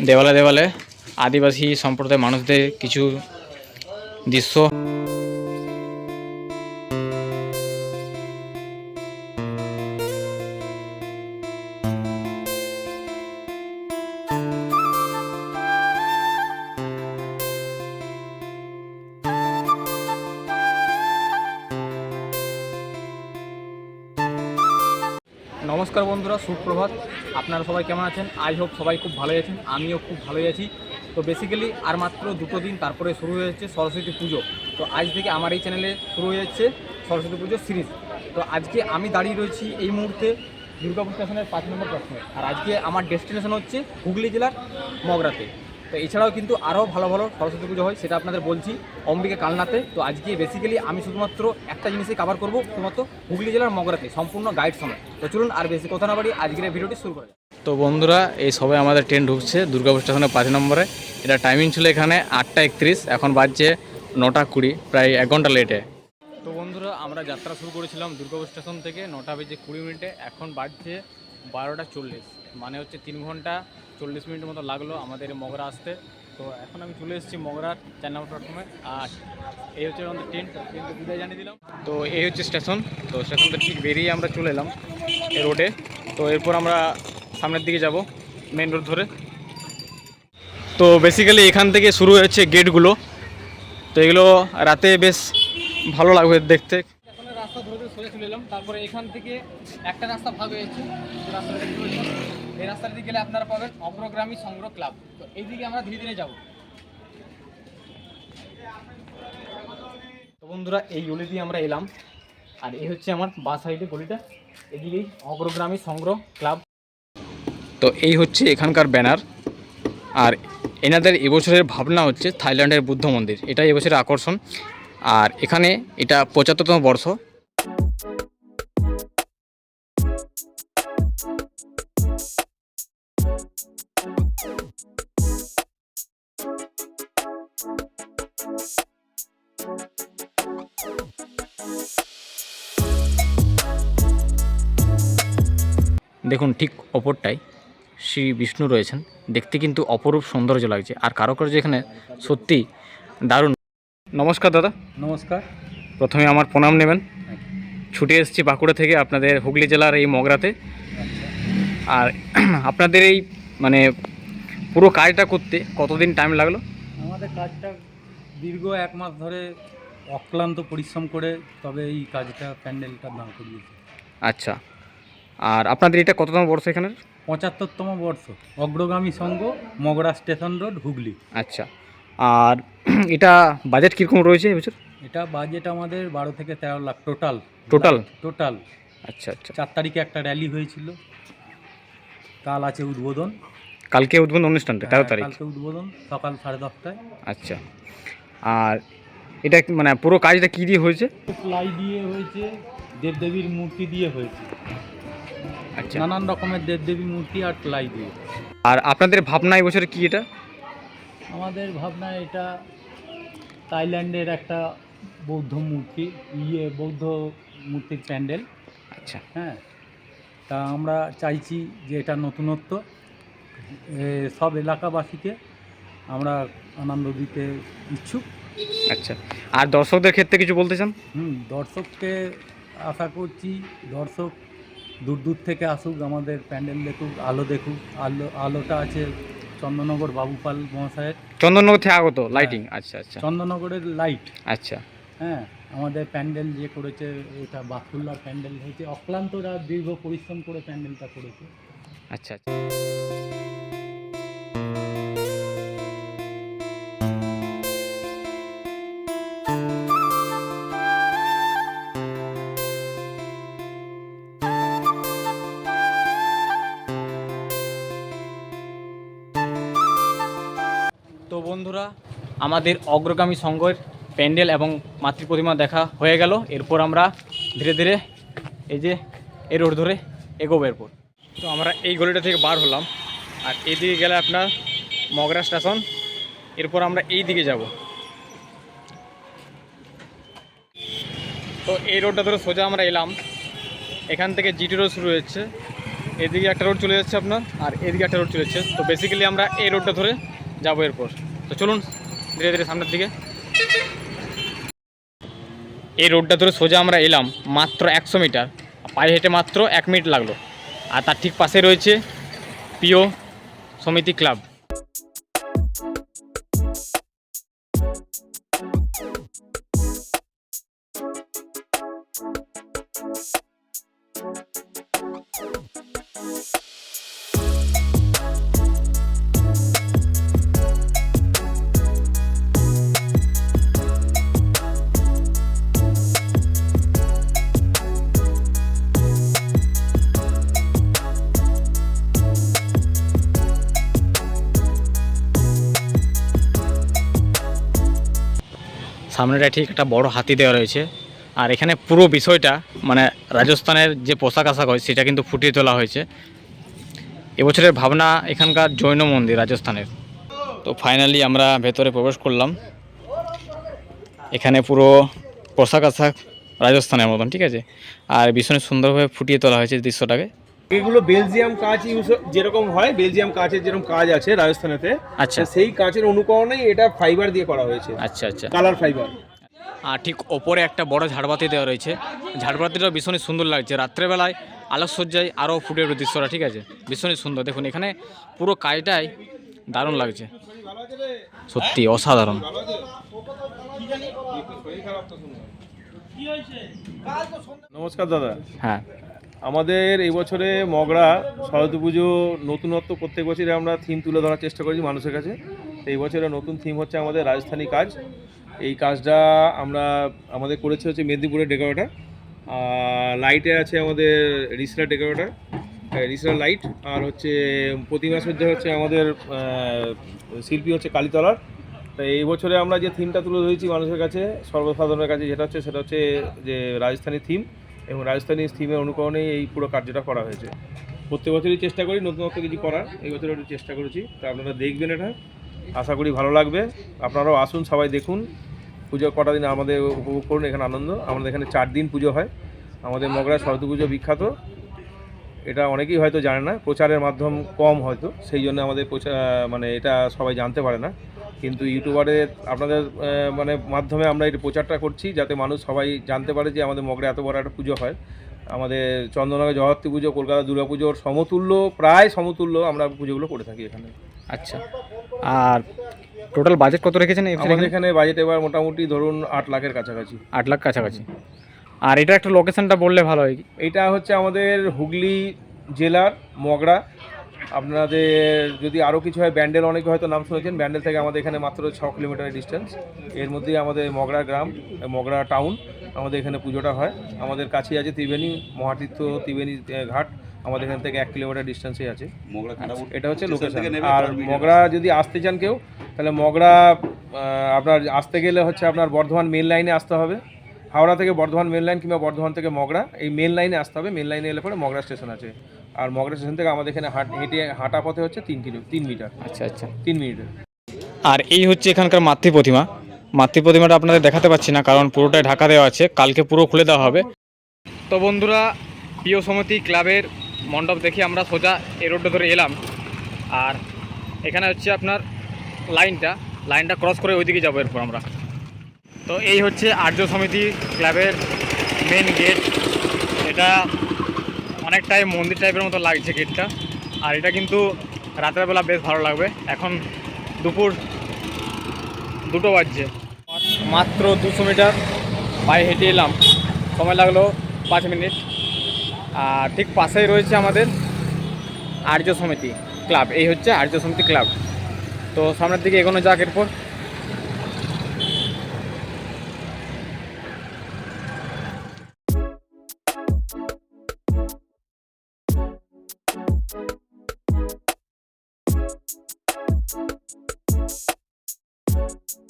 দেওয়ালে দেওয়ালে আদিবাসী সম্প্রদায়ের মানুষদের কিছু দৃশ্য আপনারা সবাই কেমন আছেন? আই হোপ সবাই খুব ভালোই আছেন, আমিও খুব ভালোই আছি। তো বেসিক্যালি আর মাত্র দুটো দিন তারপরে শুরু হয়ে যাচ্ছে সরস্বতী পুজো। তো আজ থেকে আমার এই চ্যানেলে শুরু হয়ে যাচ্ছে সরস্বতী পুজো সিরিজ তো আজকে আমি দাঁড়িয়ে রয়েছি এই মুহূর্তে দুর্গাপুর স্টেশনের পাঁচ নম্বর প্রশ্নে আর আজকে আমার ডেস্টিনেশন হচ্ছে হুগলি জেলার মগরাতে। তো এছাড়াও কিন্তু আরও ভালো ভালো সরস্বতী পুজো হয় সেটা আপনাদের বলছি অম্বিকা কালনাতে। তো আজকে বেসিক্যালি আমি শুধুমাত্র একটা জিনিসই কভার করব শুধুমাত্র হুগলি জেলার মগরাতে সম্পূর্ণ গাইড সময় তো চলুন আর বেশি কথা না বাড়ি আজকের ভিডিওটি শুরু করা তো বন্ধুরা এই সবাই আমাদের ট্রেন ঢুকছে দুর্গাপুর স্টেশনের পাঁচ নম্বরে। এটা টাইমিং ছিল এখানে আটটা একত্রিশ এখন বাজছে নটা কুড়ি প্রায় এক ঘণ্টা লেটে তো বন্ধুরা আমরা যাত্রা শুরু করেছিলাম দুর্গাপুর স্টেশন থেকে নটা বেজে কুড়ি মিনিটে এখন বাজছে বারোটা চল্লিশ। মানে হচ্ছে তিন ঘণ্টা চল্লিশ মিনিটের মতো লাগল আমাদের মগরা আসতে। তো এখন আমি চলে এসেছি মগরার চার নম্বর প্ল্যাটফর্মে আর এই হচ্ছে আমাদের ট্রেন ট্রেনকে বিদায় জানিয়ে দিলাম। তো এই হচ্ছে স্টেশন তো স্টেশন থেকে ঠিক বেরিয়ে আমরা চলে এলাম এই রোডে তো এরপর আমরা সামনের দিকে যাব মেন রোড ধরে। তো বেসিক্যালি এখান থেকে শুরু হয়েছে গেটগুলো তো এগুলো রাতে বেশ ভালো লাগবে দেখতে। রাস্তা ধরে ধরে সোজা চলে এলাম। তারপরে এখান থেকে একটা রাস্তা ভাগ হয়েছে। রাস্তাটা। এই রাস্তাটা দিয়ে গেলে আপনারা পাবেন অগ্রগ্রামী সংগ্রহ ক্লাব। তো এই দিকে আমরা ধীরে ধীরে যাব। তো বন্ধুরা, এই গলি দিয়ে আমরা এলাম। আর এই হচ্ছে আমার বাঁ সাইডে গলিটা। এদিকেই অগ্রগ্রামী সংগ্রহ ক্লাব। তো এই হচ্ছে এখানকার ব্যানার। আর এনাদের এবছরের ভাবনা হচ্ছে থাইল্যান্ডের বুদ্ধ মন্দির। এটাই এবছরের আকর্ষণ। আর এখানে এটা পঁচাত্তরতম বর্ষ। দেখুন ঠিক ওপরটায় শ্রী বিষ্ণু রয়েছেন। দেখতে কিন্তু অপরূপ সৌন্দর্য লাগছে। আর কারুকার্য এখানে সত্যি দারুণ। নমস্কার দাদা। নমস্কার। প্রথমে আমার প্রণাম নেবেন। ছুটে এসেছি বাঁকুড়া থেকে আপনাদের হুগলি জেলার এই মগরাতে। আর আপনাদের এই মানে পুরো কাজটা করতে কতদিন টাইম লাগল? আমাদের কাজটা দীর্ঘ এক মাস ধরে অক্লান্ত পরিশ্রম করে তবে এই কাজটা প্যান্ডেলটা দাঁড় করিয়েছে। আচ্ছা। আর আপনাদের এটা কততম বর্ষ এখানে পঁচাত্তরতম বর্ষ অগ্রগামী সংঘ মগরা স্টেশন রোড হুগলি। আচ্ছা। আর এটা বাজেট কীরকম রয়েছে এবছর এটা বাজেট আমাদের বারো থেকে তেরো লাখ টোটাল টোটাল টোটাল আচ্ছা আচ্ছা। চার তারিখে একটা র্যালি হয়েছিল। কাল আছে উদ্বোধন। কালকে উদ্বোধন অনুষ্ঠানটা তেরো হ্যাঁ, তারিখ। কালকে উদ্বোধন সকাল সাড়ে দশটায়। আচ্ছা। আর এটা মানে পুরো কাজটা কী দিয়ে হয়েছে? প্লাই দিয়ে হয়েছে দেবদেবীর মূর্তি দিয়ে হয়েছে। আচ্ছা। নানান রকমের দেবদেবী মূর্তি আর প্লাই দিয়ে। আর আপনাদের ভাবনা এই বছর কি এটা? আমাদের ভাবনা এটা থাইল্যান্ডের একটা বৌদ্ধ মূর্তি ইয়ে বৌদ্ধ মূর্তির প্যান্ডেল। আচ্ছা। হ্যাঁ তা আমরা চাইছি যে এটা নতুনত্ব। সব এলাকাবাসীকে আমরা আনন্দ দিতে ইচ্ছুক। আচ্ছা। আর দর্শকদের ক্ষেত্রে কিছু বলতে চান? হুম দর্শককে আশা করছি দর্শক দূর দূর থেকে আসুক আমাদের প্যান্ডেল দেখুক আলো দেখুক আলো আলোটা আছে চন্দননগর বাবুপাল মহাশয়ের। চন্দননগর থেকে আগত লাইটিং আচ্ছা আচ্ছা। চন্দননগরের লাইট আচ্ছা। হ্যাঁ আমাদের প্যান্ডেল যে করেছে এটা বাথুল্লার প্যান্ডেল হয়েছে অক্লান্তরা দীর্ঘ পরিশ্রম করে প্যান্ডেলটা করেছে। আচ্ছা আচ্ছা। তো বন্ধুরা, আমাদের অগ্রগামী সংঘের প্যান্ডেল এবং মাতৃ প্রতিমা দেখা হয়ে গেল। এরপর আমরা ধীরে ধীরে এই যে এই রোড ধরে এগোবো এরপর। তো আমরা এই গলিটা থেকে বার হলাম। আর এইদিকে গেলে আপনার মগরা স্টেশন। এরপর আমরা এই দিকে যাব। তো এই রোডটা ধরে সোজা আমরা এলাম। এখান থেকে জিটি রোড শুরু হচ্ছে এদিকে একটা রোড চলে যাচ্ছে আপনার, আর এদিকে একটা রোড চলে যাচ্ছে। তো বেসিক্যালি আমরা এই রোডটা ধরে যাব এরপর। তো চলুন, ধীরে ধীরে সামনের দিকে। এই রোডটা ধরে সোজা আমরা এলাম মাত্র একশো মিটার। পায়ে হেঁটে মাত্র এক মিনিট লাগল। আর তার ঠিক পাশে রয়েছে প্রিয় সমিতি ক্লাব। সামনেটা ঠিক একটা বড় হাতি দেওয়া রয়েছে। আর এখানে পুরো বিষয়টা মানে রাজস্থানের যে পোশাক আশাক হয়, সেটা কিন্তু ফুটিয়ে তোলা হয়েছে। এবছরের ভাবনা এখানকার জৈন মন্দির রাজস্থানের। তো ফাইনালি আমরা ভেতরে প্রবেশ করলাম। এখানে পুরো পোশাক আশাক রাজস্থানের মতন, ঠিক আছে? আর ভীষণ সুন্দরভাবে ফুটিয়ে তোলা হয়েছে দৃশ্যটাকে। এগুলো বেলজিয়াম কাঁচ ইউজ যেরকম হয় বেলজিয়াম কাঁচের যেরকম কাজ আছে রাজস্থানেতে আচ্ছা। সেই কাঁচের অনুকরণেই এটা ফাইবার দিয়ে করা হয়েছে। আচ্ছা আচ্ছা। কালার ফাইবার আর ঠিক ওপরে একটা বড় ঝাড়বাতি দেওয়া রয়েছে। ঝাড়বাতিটা ভীষণই সুন্দর লাগছে। রাত্রেবেলায় আলোকসজ্জায় আরও ফুটে ওঠে দৃশ্যটা ঠিক আছে? ভীষণই সুন্দর। দেখুন এখানে পুরো কাজটাই দারুণ লাগছে। সত্যি অসাধারণ। নমস্কার দাদা। হ্যাঁ। আমাদের এই বছরে মগরা শরৎ পুজো, নতুনত্ব প্রত্যেক বছরে আমরা থিম তুলে ধরার চেষ্টা করেছি মানুষের কাছে। তো এই বছরে নতুন থিম হচ্ছে আমাদের রাজস্থানী কাজ। এই কাজটা আমরা, আমাদের করেছে হচ্ছে মেদিনীপুরের ডেকোরেটার লাইটে আছে আমাদের রিসরা ডেকোরেটার রিসরা লাইট আর হচ্ছে প্রতিমা সজ্জা হচ্ছে আমাদের শিল্পী হচ্ছে কালীতলার। তো এই বছরে আমরা যে থিমটা তুলে ধরেছি মানুষের কাছে, সর্বসাধারণের কাছে যেটা হচ্ছে, সেটা হচ্ছে যে রাজস্থানী থিম এবং রাজস্থানী থিমের অনুকরণেই এই পুরো কার্যটা করা হয়েছে। প্রত্যেক বছরই চেষ্টা করি নতুনত্ব কিছু করার। এই বছর একটু চেষ্টা করেছি। তা আপনারা দেখবেন এটা। আশা করি ভালো লাগবে। আপনারাও আসুন, সবাই দেখুন। পুজো কটা দিন আমাদের উপভোগ করুন, এখানে আনন্দ। আমাদের এখানে চার দিন পুজো হয়। আমাদের মগরা সরস্বতী পুজো বিখ্যাত। এটা অনেকেই হয়তো জানে না প্রচারের মাধ্যম কম হয়তো সেই জন্য আমাদের প্রচার মানে এটা সবাই জানতে পারে না। কিন্তু ইউটিউবারের আপনাদের মানে মাধ্যমে আমরা এটা প্রচারটা করছি যাতে মানুষ সবাই জানতে পারে যে আমাদের মগরে এত বড় একটা পুজো হয়। আমাদের চন্দননগর জগত্রী পুজো কলকাতা দুর্গা পুজোর সমতুল্য প্রায় সমতুল্য আমরা পুজোগুলো করে থাকি এখানে। আচ্ছা। আর টোটাল বাজেট কত রেখেছেন আমাদের এখানে বাজেট এবার মোটামুটি ধরুন আট লাখের কাছাকাছি। আট লাখ কাছাকাছি। আর এটা একটা লোকেশনটা বললে ভালো হয়। এটা হচ্ছে আমাদের হুগলি জেলার মগরা আপনাদের যদি আরও কিছু হয় ব্যান্ডেল অনেকে হয়তো নাম শুনেছেন। ব্যান্ডেল থেকে আমাদের এখানে মাত্র ছ কিলোমিটারের ডিস্টেন্স এর মধ্যেই আমাদের মগরা গ্রাম মগরা টাউন আমাদের এখানে পুজোটা হয়। আমাদের কাছেই আছে ত্রিবেণী মহাতীর্থ ত্রিবেণী ঘাট। আমাদের এখান থেকে এক কিলোমিটার ডিস্টেন্সে আছে। এটা হচ্ছে লোকেশন আর মগরা যদি আসতে চান কেউ তাহলে মগরা আহ, আপনার আসতে গেলে হচ্ছে আপনার বর্ধমান মেন লাইনে আসতে হবে। হাওড়া থেকে বর্ধমান মেন লাইন কিংবা বর্ধমান থেকে মগরা এই মেন লাইনে আসতে হবে। মেন লাইনে এলে পরে মগরা স্টেশন আছে। আর মগরা স্টেশন থেকে আমাদের এখানে হাট হেঁটে হাঁটা পথে হচ্ছে তিন কিলো তিন মিটার। আচ্ছা আচ্ছা। তিন মিনিটের। আর এই হচ্ছে এখানকার মাতৃ প্রতিমা। মাতৃ প্রতিমাটা আপনাদের দেখাতে পাচ্ছি না কারণ পুরোটাই ঢাকা দেওয়া আছে। কালকে পুরো খুলে দেওয়া হবে। তো বন্ধুরা প্রিয় সমিতি ক্লাবের মণ্ডপ দেখে আমরা সোজা এই রোডটা ধরে এলাম। আর এখানে হচ্ছে আপনার লাইনটা। লাইনটা ক্রস করে ওইদিকে যাব এরপর আমরা। তো এই হচ্ছে আর্য সমিতি ক্লাবের মেন গেট এটা অনেকটাই মন্দির টাইপের মতো লাগছে গেটটা আর এটা কিন্তু রাতের বেলা বেশ ভালো লাগবে। এখন দুপুর দুটো বাজছে। মাত্র দুশো মিটার পায়ে হেঁটে এলাম। সময় লাগল পাঁচ মিনিট। আর ঠিক পাশেই রয়েছে আমাদের আর্য সমিতি ক্লাব। এই হচ্ছে আর্য সমিতি ক্লাব। তো সামনের দিকে এগোনো যাক এরপর। Thank you.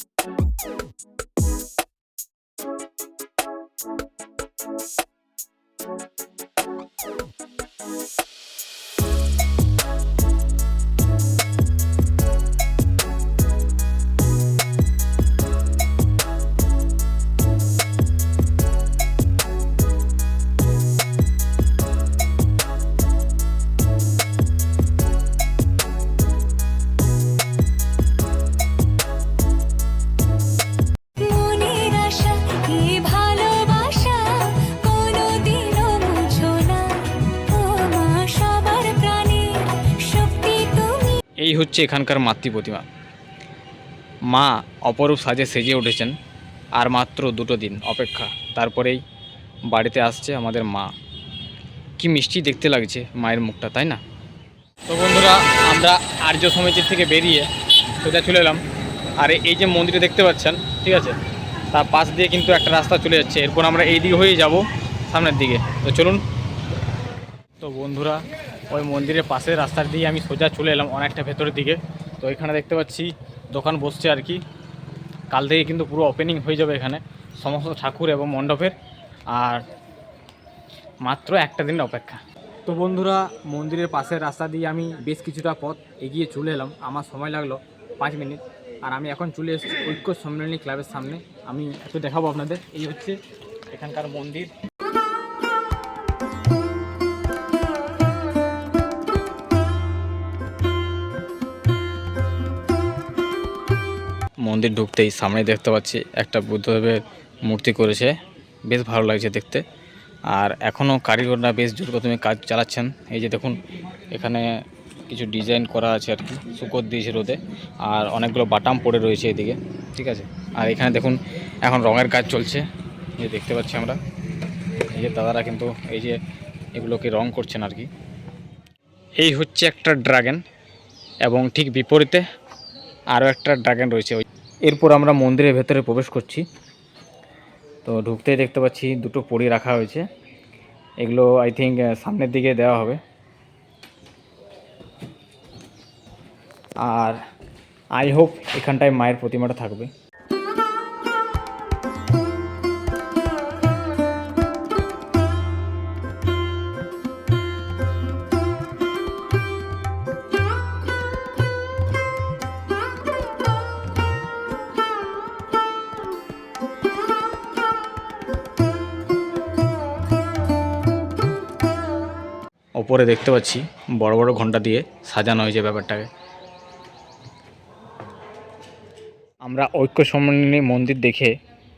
হচ্ছে এখানকার মাতৃ প্রতিমা মা অপরূপ সাজে সেজে উঠেছেন, আর মাত্র দুটো দিন অপেক্ষা। তারপরেই বাড়িতে আসছে আমাদের মা। কি মিষ্টি দেখতে লাগছে মায়ের মুখটা, তাই না? তো বন্ধুরা, আমরা আর্য সমিতির থেকে বেরিয়ে সোজা চলে এলাম। আর এই যে মন্দিরটা দেখতে পাচ্ছেন, ঠিক আছে? তার পাশ দিয়ে কিন্তু একটা রাস্তা চলে যাচ্ছে। এরপর আমরা এই দিকে হয়েই যাব সামনের দিকে। তো চলুন। তো বন্ধুরা ওই মন্দিরের পাশের রাস্তার দিয়ে আমি সোজা চলে এলাম অনেকটা ভেতরের দিকে। তো এখানে দেখতে পাচ্ছি দোকান বসছে আর কি। কাল থেকে কিন্তু পুরো ওপেনিং হয়ে যাবে এখানে। সমস্ত ঠাকুর এবং মণ্ডপের। আর মাত্র একটা দিন অপেক্ষা। তো বন্ধুরা, মন্দিরের পাশের রাস্তা দিয়ে আমি বেশ কিছুটা পথ এগিয়ে চলে এলাম। আমার সময় লাগল পাঁচ মিনিট। আর আমি এখন চলে এসেছি ঐক্য সম্মেলনী ক্লাবের সামনে। আমি একটু দেখাবো আপনাদের। এই হচ্ছে এখানকার মন্দির। মন্দির ঢুকতেই সামনে দেখতে পাচ্ছি একটা বুদ্ধদেবের মূর্তি করেছে। বেশ ভালো লাগছে দেখতে। আর এখনও কারিগররা বেশ জোরকদমে কাজ চালাচ্ছেন। এই যে দেখুন, এখানে কিছু ডিজাইন করা আছে আর কি শুকর দিয়েছে রোদে। আর অনেকগুলো বাটাম পড়ে রয়েছে এদিকে, ঠিক আছে? আর এখানে দেখুন, এখন রঙের কাজ চলছে। যে দেখতে পাচ্ছি আমরা। এই যে দাদারা কিন্তু এই যে এগুলোকে রং করছেন আর কি। এই হচ্ছে একটা ড্রাগন এবং ঠিক বিপরীতে আরও একটা ড্রাগন রয়েছে এরপর আমরা মন্দিরের ভেতরে প্রবেশ করছি। তো ঢুকতেই দেখতে পাচ্ছি দুটো পড়ি রাখা হয়েছে। এগুলো আই থিঙ্ক সামনের দিকে দেওয়া হবে। আর আই হোপ এখানটায় মায়ের প্রতিমাটা থাকবে। ওপরে দেখতে পাচ্ছি, বড় বড় ঘণ্টা দিয়ে সাজানো হয়েছে ব্যাপারটাকে। আমরা ঐক্য সম্মেলনী মন্দির দেখে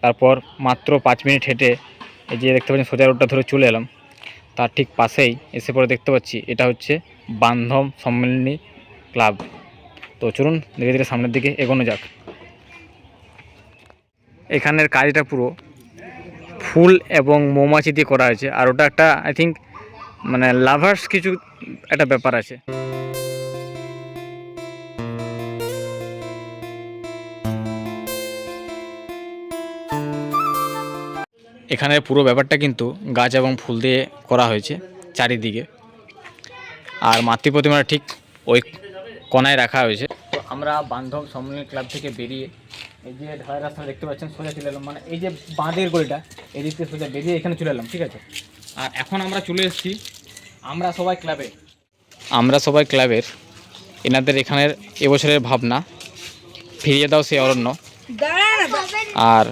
তারপর মাত্র পাঁচ মিনিট হেঁটে এই যে দেখতে পাচ্ছি, সোজা রোডটা ধরে চলে এলাম। তার ঠিক পাশেই এসে পরে দেখতে পাচ্ছি, এটা হচ্ছে বান্ধব সম্মেলনী ক্লাব। তো চলুন ধীরে ধীরে সামনের দিকে এগোনো যাক। এখানের কাজটা পুরো ফুল এবং মৌমাছি দিয়ে করা হয়েছে। আর ওটা একটা আই থিঙ্ক মানে লাভার্স কিছু একটা ব্যাপার আছে। এখানের পুরো ব্যাপারটা কিন্তু গাছ এবং ফুল দিয়ে করা হয়েছে চারিদিকে। আর মাতৃ ঠিক ওই কোনায় রাখা হয়েছে। তো আমরা বান্ধব সম্মেলনী ক্লাব থেকে বেরিয়ে এই যে ঢালাই রাস্তা দেখতে পাচ্ছেন সোজা চলে এলাম। মানে এই যে বাঁধের গলিটা এদিক থেকে সোজা বেরিয়ে এখানে চলে এলাম, ঠিক আছে? আর এখন আমরা চলে এসেছি আমরা সবাই ক্লাবে। আমরা সবাই ক্লাবের। এনাদের এখানের এবছরের ভাবনা, ফিরিয়ে দাও সেই অরণ্য। আর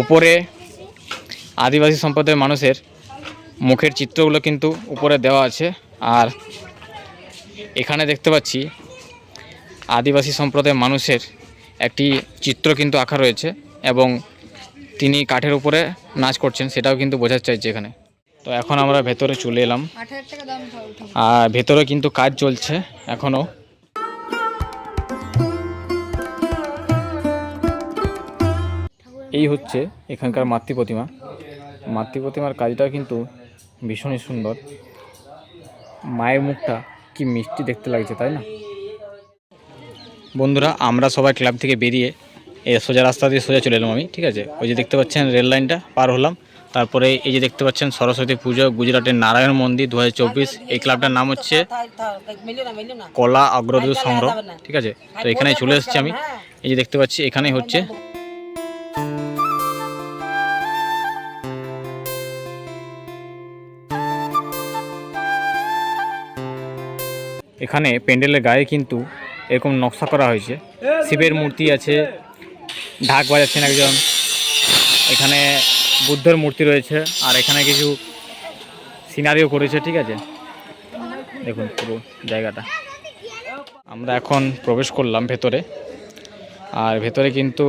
ওপরে আদিবাসী সম্প্রদায়ের মানুষের মুখের চিত্রগুলো কিন্তু উপরে দেওয়া আছে। আর এখানে দেখতে পাচ্ছি আদিবাসী সম্প্রদায়ের মানুষের একটি চিত্র কিন্তু আঁকা রয়েছে এবং তিনি কাঠের উপরে নাচ করছেন, সেটাও কিন্তু বোঝা চাইছে এখানে। তো এখন আমরা ভেতরে চলে এলাম। আর ভেতরে কিন্তু কাজ চলছে এখনও। এই হচ্ছে এখানকার মাতৃ প্রতিমা। মাতৃ প্রতিমার কাজটা কিন্তু ভীষণই সুন্দর। মায়ের মুখটা কি মিষ্টি দেখতে লাগছে, তাই না? বন্ধুরা, আমরা সবাই ক্লাব থেকে বেরিয়ে এই সোজা রাস্তা দিয়ে সোজা চলে এলাম আমি, ঠিক আছে? ওই যে দেখতে পাচ্ছেন রেল লাইনটা, পার হলাম। তারপরে এই যে দেখতে পাচ্ছেন সরস্বতী পুজো, গুজরাটের নারায়ণ মন্দির দু হাজার চব্বিশ। এই ক্লাবটার নাম হচ্ছে কলা অগ্রদূত সংগ্রহ। ঠিক আছে? তো এখানে চলে এসেছি আমি। এই যে দেখতে পাচ্ছি, এখানেই হচ্ছে। এখানে প্যান্ডেলের গায়ে কিন্তু এরকম নকশা করা হয়েছে। শিবের মূর্তি আছে, ঢাক বাজাচ্ছেন একজন। এখানে বুদ্ধের মূর্তি রয়েছে, আর এখানে কিছু সিনারিও করেছে, ঠিক আছে? দেখুন পুরো জায়গাটা। আমরা এখন প্রবেশ করলাম ভেতরে, আর ভেতরে কিন্তু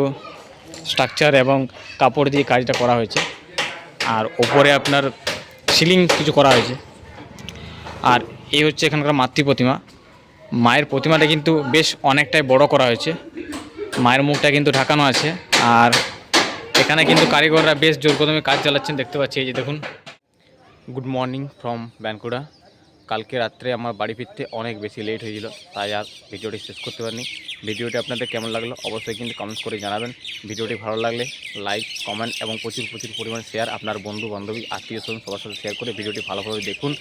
স্ট্রাকচার এবং কাপড় দিয়ে কাজটা করা হয়েছে, আর ওপরে আপনার সিলিং কিছু করা হয়েছে। আর এই হচ্ছে এখানকার মাতৃ প্রতিমা। মায়ের প্রতিমাটা কিন্তু বেশ অনেকটাই বড় করা হয়েছে। মায়ের মুখটা কিন্তু ঢাকানো আছে, আর এখানে কিন্তু কারিগররা বেশ জোর কদমে কাজ চালাচ্ছেন, দেখতে পাচ্ছি, এই যে দেখুন। গুড মর্নিং ফ্রম ব্যানকুড়া কালকে রাত্রে আমার বাড়ি ফিরতে অনেক বেশি লেট হয়েছিল তাই আর ভিডিওটি শেষ করতে পারিনি। ভিডিওটি আপনাদের কেমন লাগল অবশ্যই কিন্তু কমেন্টস করে জানাবেন। ভিডিওটি ভালো লাগলে লাইক কমেন্ট এবং প্রচুর প্রচুর পরিমাণ শেয়ার আপনার বন্ধু বান্ধবী আত্মীয় স্বজন সবার সাথে শেয়ার করে ভিডিওটি ভালোভাবে দেখুন।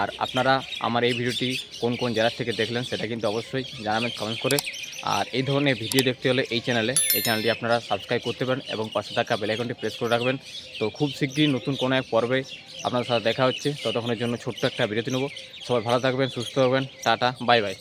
আর আপনারা আমার এই ভিডিওটি কোন কোন জেলার থেকে দেখলেন সেটা কিন্তু অবশ্যই জানাবেন কমেন্ট করে। আর এই ধরনের ভিডিও দেখতে হলে এই চ্যানেলে এই চ্যানেলটি আপনারা সাবস্ক্রাইব করতে পারেন এবং পাশে থাকা বেলাইকনটি প্রেস করে রাখবেন। তো খুব শীঘ্রই নতুন কোনো এক পর্বে আপনাদের সাথে দেখা হচ্ছে। ততক্ষণের জন্য ছোট্ট একটা বিরতি নেব। সবাই ভালো থাকবেন, সুস্থ থাকবেন। Tata bye bye